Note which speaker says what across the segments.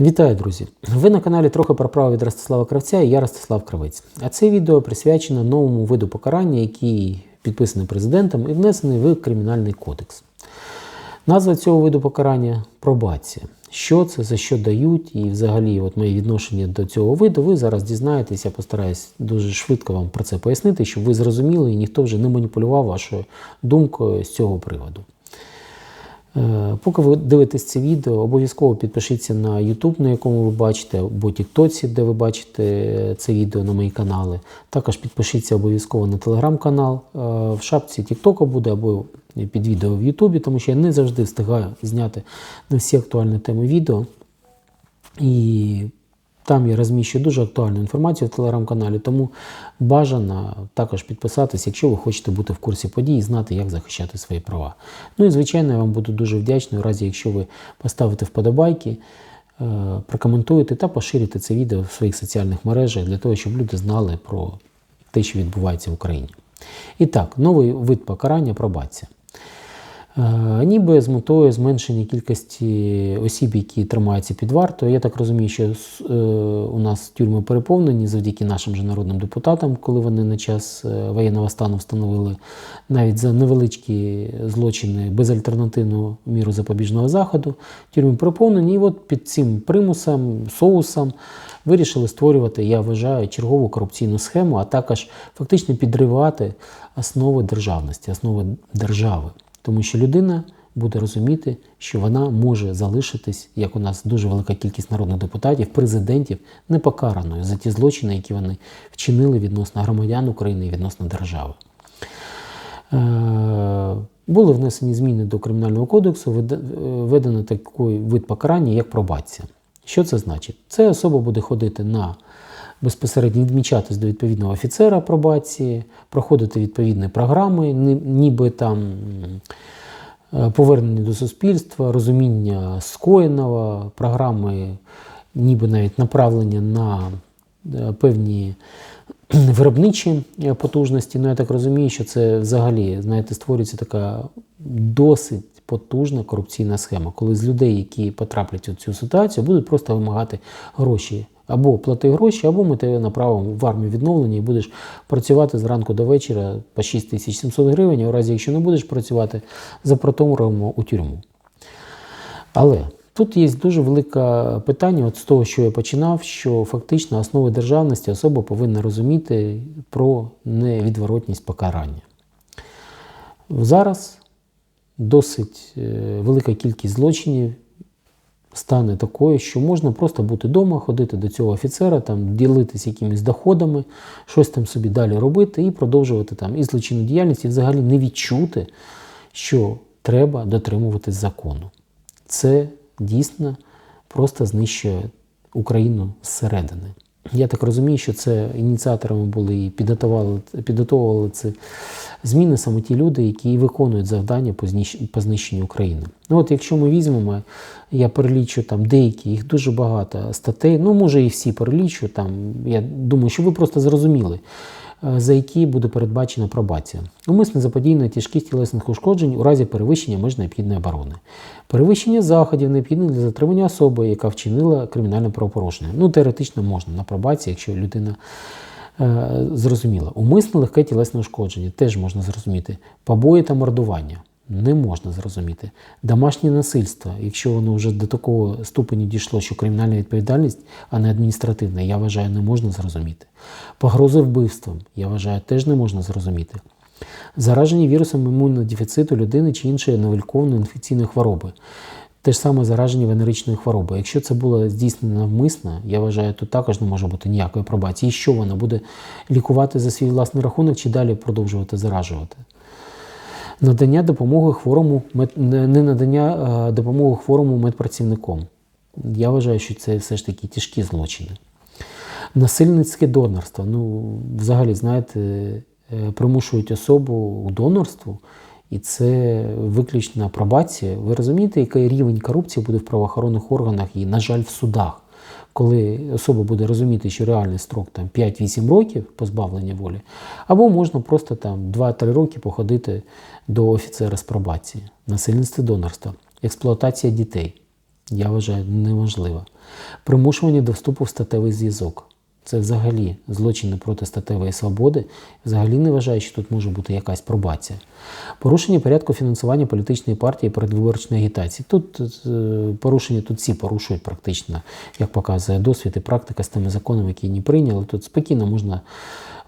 Speaker 1: Вітаю, друзі! Ви на каналі трохи про право від Ростислава Кравця і я Ростислав Кравець. А це відео присвячено новому виду покарання, який підписаний президентом і внесений в Кримінальний кодекс. Назва цього виду покарання пробація. Що це, за що дають, і взагалі от моє відношення до цього виду, ви зараз дізнаєтесь. Я постараюсь дуже швидко вам про це пояснити, щоб ви зрозуміли і ніхто вже не маніпулював вашою думкою з цього приводу. Е, Поки ви дивитесь це відео, обов'язково підпишіться на YouTube, на якому ви бачите, або TikTok, де ви бачите це відео на мої канали. Також підпишіться обов'язково на телеграм-канал. Е, В шапці TikTok буде або під відео в YouTube, тому що я не завжди встигаю зняти на всі актуальні теми відео. І там я розміщую дуже актуальну інформацію в телеграм-каналі, тому бажано також підписатись, якщо ви хочете бути в курсі подій і знати, як захищати свої права. Ну і звичайно, я вам буду дуже вдячний, у разі, якщо ви поставите вподобайки, е, прокоментуєте та поширите це відео в своїх соціальних мережах для того, щоб люди знали про те, що відбувається в Україні. І так, новий вид покарання пробація. Е, Ніби з метою зменшення кількості осіб, які тримаються під вартою. Я так розумію, що е, у нас тюрми переповнені завдяки нашим же народним депутатам, коли вони на час е, воєнного стану встановили навіть за невеличкі злочини безальтернативну міру запобіжного заходу. Тюрми переповнені, і от під цим примусом, соусом вирішили створювати, я вважаю, чергову корупційну схему, а також фактично підривати основи державності, основи держави. Тому що людина буде розуміти, що вона може залишитись, як у нас дуже велика кількість народних депутатів, президентів, непокараною за ті злочини, які вони вчинили відносно громадян України і відносно держави. Е, Були внесені зміни до Кримінального кодексу, веде- введено такий вид покарання, як пробація. Що це значить? Це особа буде ходити на безпосередньо відмічатись до відповідного офіцера пробації, проходити відповідні програми, ніби там е, повернення до суспільства, розуміння скоєного, програми, ніби навіть направлення на е, певні виробничі е, потужності. Ну, я так розумію, що це взагалі, знаєте, створюється така досить потужна корупційна схема, коли з людей, які потраплять у цю ситуацію, будуть просто вимагати гроші. Або плати гроші, або ми тебе направимо в армію відновлення і будеш працювати зранку до вечора по 6700 гривень, а у разі, якщо не будеш працювати, запротомуємо у тюрму. Але тут є дуже велике питання, от з того, що я починав, що фактично основи державності особа повинна розуміти про невідворотність покарання. Зараз досить е, велика кількість злочинів стане такою, що можна просто бути вдома, ходити до цього офіцера, там, ділитися якимись доходами, щось там собі далі робити і продовжувати там і злочинну діяльність, і взагалі не відчути, що треба дотримуватись закону. Це дійсно просто знищує Україну зсередини. Я так розумію, що це ініціаторами були і підготували, підготовували ці зміни саме ті люди, які виконують завдання по знищ- по знищенню України. Ну от якщо ми візьмемо, я перелічу там деякі, їх дуже багато статей, ну може і всі перелічу, там, я думаю, що ви просто зрозуміли, за які буде передбачена пробація. Умисне заподіяння тяжкість тілесних ушкоджень у разі перевищення меж необхідної оборони. Перевищення заходів необхідних для затримання особи, яка вчинила кримінальне правопорушення. Ну, теоретично можна на пробації, якщо людина е, зрозуміла. Умисне легке тілесне ушкодження теж можна зрозуміти. Побої та мордування не можна зрозуміти. Домашнє насильство, якщо воно вже до такого ступеню дійшло, що кримінальна відповідальність, а не адміністративна, я вважаю, не можна зрозуміти. Погрози вбивством, я вважаю, теж не можна зрозуміти. Зараження вірусом імунодефіциту людини чи іншої новельковної інфекційної хвороби. Те ж саме зараження венеричною хворобою. Якщо це було здійснено навмисно, я вважаю, тут також не може бути ніякої пробації. І що вона буде лікувати за свій власний рахунок чи далі продовжувати заражувати? Надання допомоги хворому, не надання е, допомоги хворому медпрацівником. Я вважаю, що це все ж таки тяжкі злочини. Насильницьке донорство. Ну, взагалі, знаєте, е, примушують особу у донорству, і це виключна пробація. Ви розумієте, який рівень корупції буде в правоохоронних органах і, на жаль, в судах, коли особа буде розуміти, що реальний строк там 5-8 років позбавлення волі, або можна просто там 2-3 роки походити до офіцера з пробації, насильництво донорства, експлуатація дітей. Я вважаю, неможлива. Примушування до вступу в статевий зв'язок. Це взагалі злочини проти статевої свободи. Взагалі не вважаю, що тут може бути якась пробація. Порушення порядку фінансування політичної партії передвиборчої агітації. Тут е, порушення тут всі порушують практично, як показує досвід і практика з тими законами, які не прийняли. Тут спокійно можна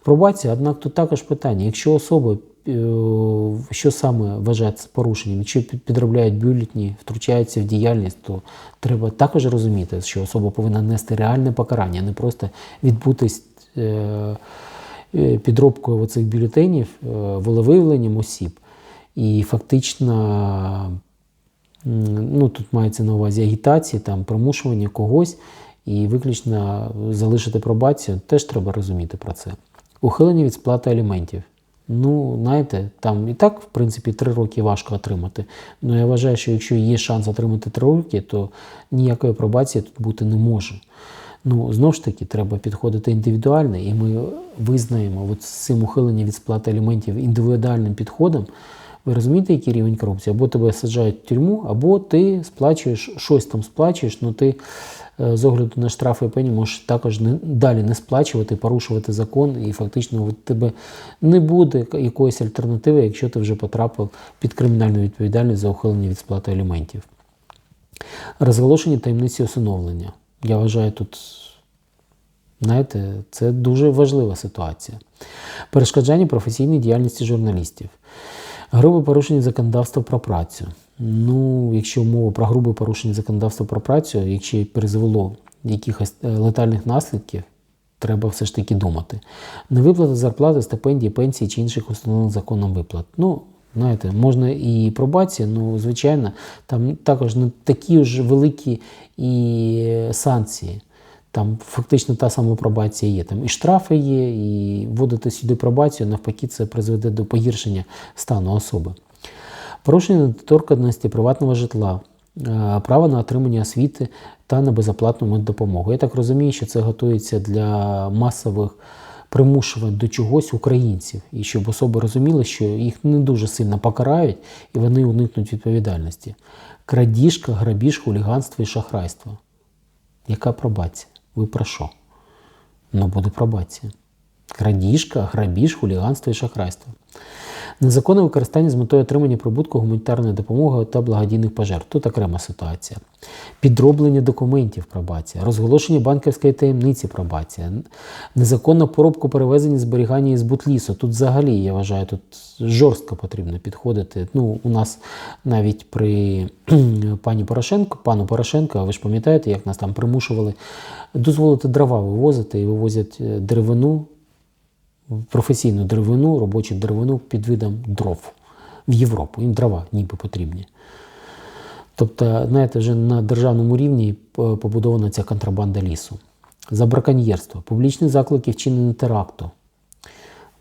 Speaker 1: пробація, однак тут також питання, якщо особа е, що саме вважається порушенням, якщо підробляють бюлетні, втручаються в діяльність, то треба також розуміти, що особа повинна нести реальне покарання, а не просто відбутись е, е, підробкою оцих бюлетенів, е, волевиявленням осіб. І фактично ну, тут мається на увазі агітації, там, примушування когось і виключно залишити пробацію, теж треба розуміти про це. Ухилення від сплати аліментів. Ну, знаєте, там і так, в принципі, три роки важко отримати. Ну, я вважаю, що якщо є шанс отримати три роки, то ніякої пробації тут бути не може. Ну, знову ж таки, треба підходити індивідуально, і ми визнаємо от з цим ухиленням від сплати аліментів індивідуальним підходом. Ви розумієте, який рівень корупції? Або тебе саджають в тюрму, або ти сплачуєш, щось там сплачуєш, але ти е, з огляду на штрафи пені можеш також не, далі не сплачувати, порушувати закон, і фактично от тебе не буде якоїсь альтернативи, якщо ти вже потрапив під кримінальну відповідальність за ухилення від сплати аліментів. Розголошення таємниці усиновлення. Я вважаю, тут, знаєте, це дуже важлива ситуація. Перешкоджання професійній діяльності журналістів. Грубе порушення законодавства про працю. Ну, якщо мова про грубе порушення законодавства про працю, якщо призвело якихось е, летальних наслідків, треба все ж таки думати. Невиплата зарплати, стипендії, пенсії чи інших установлених законом виплат. Ну, знаєте, можна і пробація, ну, звичайно, там також не такі ж великі і санкції. Там фактично та сама пробація є. Там і штрафи є, і вводити сюди пробацію, навпаки, це призведе до погіршення стану особи. Порушення недоторканності приватного житла, е, право на отримання освіти та на безоплатну меддопомогу. Я так розумію, що це готується для масових примушувань до чогось українців, і щоб особи розуміли, що їх не дуже сильно покарають і вони уникнуть відповідальності. Крадіжка, грабіж, хуліганство і шахрайство. Яка пробація? Ви про що? Ну, буде пробація. Крадіжка, грабіж, хуліганство і шахрайство. Незаконне використання з метою отримання прибутку гуманітарної допомоги та благодійних пожертв. Тут окрема ситуація. Підроблення документів пробація, розголошення банківської таємниці пробація, незаконна поробку перевезення, зберігання і збут лісу. Тут взагалі, я вважаю, тут жорстко потрібно підходити. Ну, у нас навіть при пані Порошенко, пану Порошенко, ви ж пам'ятаєте, як нас там примушували дозволити дрова вивозити і вивозять е, деревину професійну деревину, робочу деревину під видом дров в Європу. Їм дрова ніби потрібні. Тобто, знаєте, вже на державному рівні е, побудована ця контрабанда лісу. За браконьєрство, публічні заклики вчинення теракту,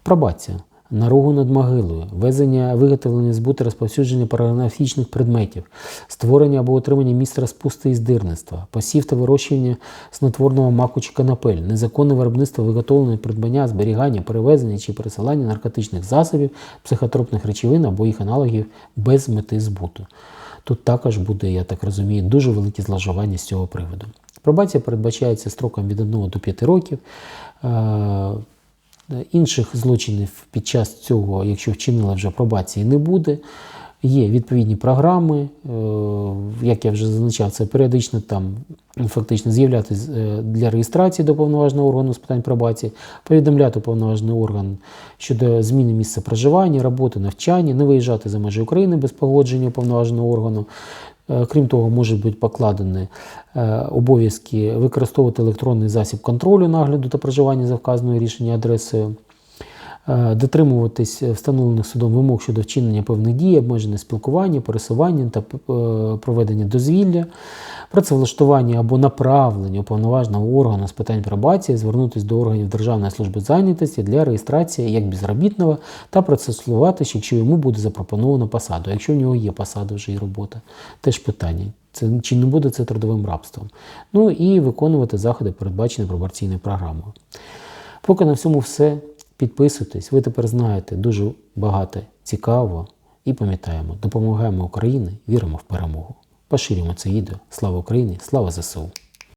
Speaker 1: пробація, наругу над могилою, везення, виготовлення збуту, розповсюдження порнографічних предметів, створення або отримання місць розпусти і здирництва, посів та вирощування снотворного маку чи канапель, незаконне виробництво, виготовлення, придбання, зберігання, перевезення чи пересилання наркотичних засобів, психотропних речовин або їх аналогів без мети збуту. Тут також буде, я так розумію, дуже великі зловживання з цього приводу. Пробація передбачається строком від 1 до 5 років. Е, Інших злочинів під час цього, якщо вчинила вже пробації, не буде. Є відповідні програми, е, як я вже зазначав, це періодично там фактично з'являтися е, для реєстрації до повноважного органу з питань пробації, повідомляти повноважний орган щодо зміни місця проживання, роботи, навчання, не виїжджати за межі України без погодження повноваженого органу. Е, Крім того, можуть бути покладені обов'язки використовувати електронний засіб контролю нагляду та проживання за вказаною рішення адресою, дотримуватись встановлених судом вимог щодо вчинення певних дій, обмежене спілкування, пересування та е, проведення дозвілля, працевлаштування або направлення уповноваженого органу з питань пробації, звернутися до органів Державної служби зайнятості для реєстрації як безробітного та працевлаштуватися, якщо йому буде запропоновано посаду. Якщо в нього є посада вже і робота, теж питання. Це чи не буде це трудовим рабством? Ну і виконувати заходи, передбачені пробаційною програмою. Поки на всьому все. Підписуйтесь, ви тепер знаєте дуже багато цікавого і пам'ятаємо, допомагаємо Україні, віримо в перемогу. Поширюємо це відео. Слава Україні! Слава ЗСУ!